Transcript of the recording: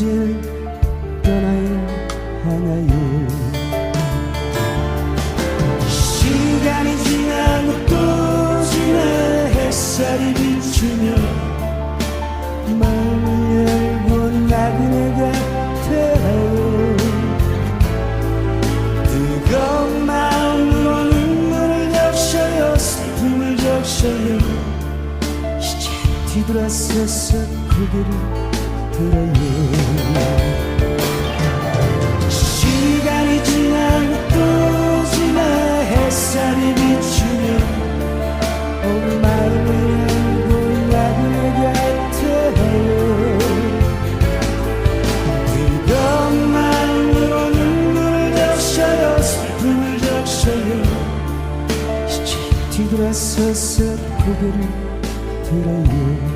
이제 떠나야 하나요 시간이 지나고 또 지나 햇살이 비추며 마음을 열고 나그네 같아요. 뜨거운 마음으로 눈물을 적셔요 슬픔을 적셔요. 이제 뒤돌아서서 고개를 들어요 뒤돌아서서 고개를 들어요